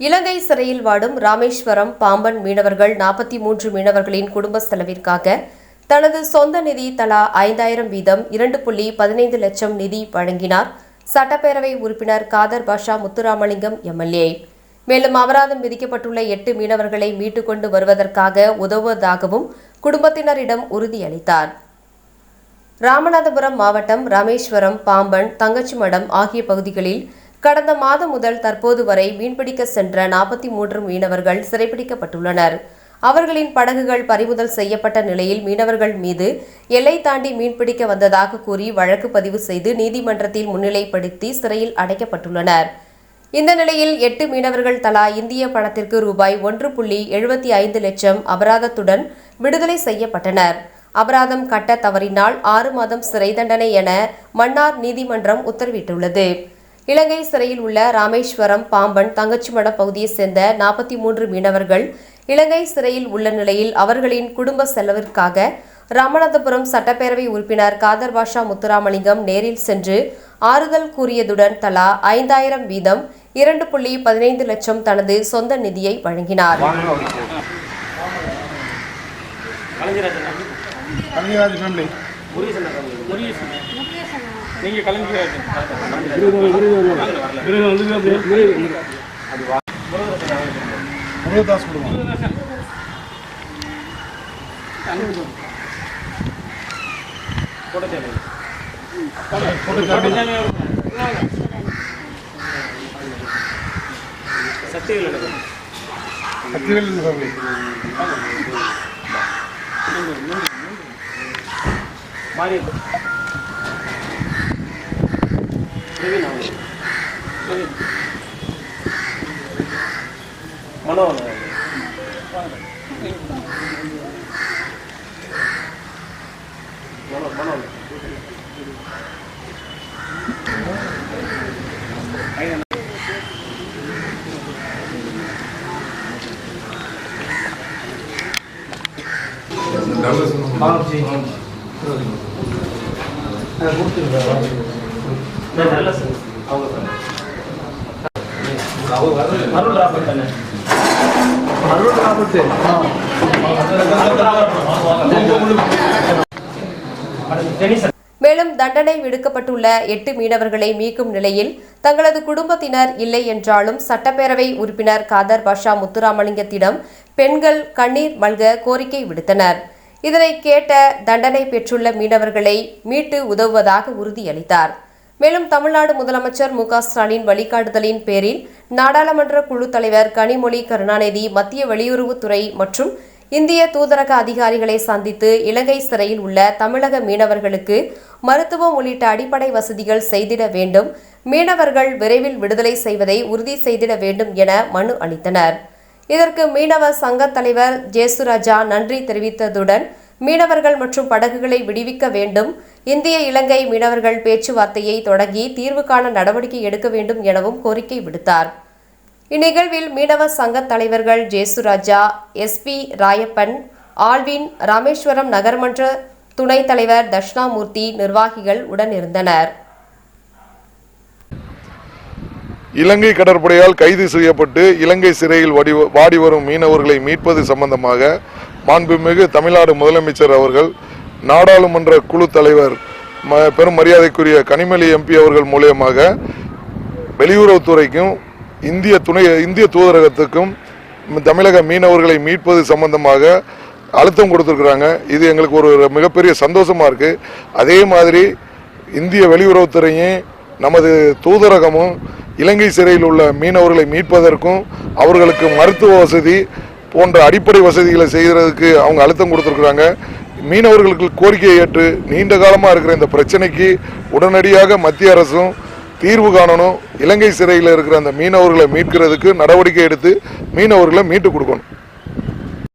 இலங்கை சிறையில் வாடும் ராமேஸ்வரம் பாம்பன் மீனவர்கள் நாற்பத்தி மூன்று மீனவர்களின் குடும்ப செலவிற்காக தனது சொந்த நிதி தலா ஐந்தாயிரம் வீதம் இரண்டு புள்ளி பதினைந்து லட்சம் நிதி வழங்கினார் சட்டப்பேரவை உறுப்பினர் காதர் பாஷா முத்துராமலிங்கம் எம்எல்ஏ. மேலும் அபராதம் விதிக்கப்பட்டுள்ள எட்டு மீனவர்களை மீட்டுக் கொண்டு வருவதற்காக உதவுவதாகவும் குடும்பத்தினரிடம் உறுதியளித்தார். ராமநாதபுரம் மாவட்டம் ராமேஸ்வரம் பாம்பன் தங்கச்சிமடம் ஆகிய பகுதிகளில் கடந்த மாதம் முதல் தற்போது வரை மீன்பிடிக்க சென்ற நாற்பத்தி மூன்று மீனவர்கள் சிறைப்பிடிக்கப்பட்டுள்ளனர் அவர்களின் படகுகள் பறிமுதல் செய்யப்பட்ட நிலையில் மீனவர்கள் மீது எல்லை தாண்டி மீன்பிடிக்க வந்ததாக கூறி வழக்கு பதிவு செய்து நீதிமன்றத்தில் முன்னிலைப்படுத்தி சிறையில் அடைக்கப்பட்டுள்ளனர். இந்த நிலையில் எட்டு மீனவர்கள் தலா இந்திய பணத்திற்கு ரூபாய் ஒன்று புள்ளி எழுபத்தி ஐந்து லட்சம் அபராதத்துடன் விடுதலை செய்யப்பட்டனர். அபராதம் கட்ட தவறினால் ஆறு மாதம் சிறை தண்டனை என மன்னார் நீதிமன்றம் உத்தரவிட்டுள்ளது. இலங்கை சிறையில் உள்ள ராமேஸ்வரம் பாம்பன் தங்கச்சிமடம் பகுதியைச் சேர்ந்த நாற்பத்தி மூன்று மீனவர்கள் இலங்கை சிறையில் உள்ள நிலையில் அவர்களின் குடும்ப செலவிற்காக ராமநாதபுரம் சட்டப்பேரவை உறுப்பினர் காதர் பாஷா முத்துராமலிங்கம் நேரில் சென்று ஆறுதல் கூறியதுடன் தலா ஐந்தாயிரம் வீதம் இரண்டு புள்ளி பதினைந்து லட்சம் தனது சொந்த நிதியை வழங்கினார். கலைஞராஜ் ஃபேமிலி நீங்க கலந்து முருகதாஸ் சத்தியவில் ஃபேமிலி மாறி பிரவீன் மனோ மனோ மனோ அருள் ராபர்ட் அருள் ராபர்ட் மேலும் தண்டனை விடுக்கப்பட்டுள்ள எட்டு மீனவர்களை மீட்கும் நிலையில் தங்களது குடும்பத்தினர் இல்லை என்றாலும் சட்டப்பேரவை உறுப்பினர் காதர் பாஷா முத்துராமலிங்கத்திடம் பெண்கள் கண்ணீர் மல்க கோரிக்கை விடுத்தனர். இதனை கேட்ட தண்டனை பெற்றுள்ள மீனவர்களை மீட்டு உதவுவதாக உறுதியளித்தார். மேலும் தமிழ்நாடு முதலமைச்சர் மு ஸ்டாலின் வழிகாட்டுதலின் பேரில் நாடாளுமன்ற குழு தலைவர் கனிமொழி கருணாநிதி மத்திய வெளியுறவுத்துறை மற்றும் இந்திய தூதரக அதிகாரிகளை சந்தித்து இலங்கை சிறையில் உள்ள தமிழக மீனவர்களுக்கு மருத்துவம் உள்ளிட்ட அடிப்படை வசதிகள் செய்திட வேண்டும். மீனவர்கள் விரைவில் விடுதலை செய்வதை உறுதி செய்திட வேண்டும் என மனு அளித்தனர். இதற்கு மீனவ சங்க தலைவர் ஜேசுராஜா நன்றி தெரிவித்ததுடன் மீனவர்கள் மற்றும் படகுகளை விடுவிக்க வேண்டும். இந்திய இலங்கை மீனவர்கள் பேச்சுவார்த்தையை தொடங்கி தீர்வு காண நடவடிக்கை எடுக்க வேண்டும் எனவும் கோரிக்கை விடுத்தார். இந்நிகழ்வில் மீனவ சங்க தலைவர்கள் ஜேசுராஜா எஸ்பி ராயப்பன் ஆழ்வின் ராமேஸ்வரம் நகர்மன்ற துணைத் தலைவர் தட்சிணாமூர்த்தி நிர்வாகிகள் உடனிருந்தனர். இலங்கை கடற்படையால் கைது செய்யப்பட்டு இலங்கை சிறையில் வடி வாடி வரும் மீனவர்களை மீட்பது சம்பந்தமாக மாண்புமிகு தமிழ்நாடு முதலமைச்சர் அவர்கள் நாடாளுமன்ற குழு தலைவர் ம- பெரும் மரியாதைக்குரிய கனிமலி எம்பி அவர்கள் மூலியமாக வெளியுறவுத்துறைக்கும் இந்திய துணை இந்திய தூதரகத்துக்கும் தமிழக மீனவர்களை மீட்பது சம்பந்தமாக அழுத்தம் கொடுத்துருக்குறாங்க. இது எங்களுக்கு ஒரு மிகப்பெரிய சந்தோஷமாக இருக்குது அதே மாதிரி இந்திய வெளியுறவுத்துறையும் நமது தூதரகமும் இலங்கை சிறையில் உள்ள மீனவர்களை மீட்பதற்கும் அவர்களுக்கு மருத்துவ வசதி போன்ற அடிப்படை வசதிகளை செய்கிறதுக்கு அவங்க அழுத்தம் கொடுத்துருக்குறாங்க. மீனவர்களுக்கு கோரிக்கையை ஏற்று நீண்ட காலமாக இருக்கிற இந்த பிரச்சனைக்கு உடனடியாக மத்திய அரசும் தீர்வு காணணும். இலங்கை சிறையில் இருக்கிற அந்த மீனவர்களை மீட்கிறதுக்கு நடவடிக்கை எடுத்து மீனவர்களை மீட்டு கொடுக்கணும்.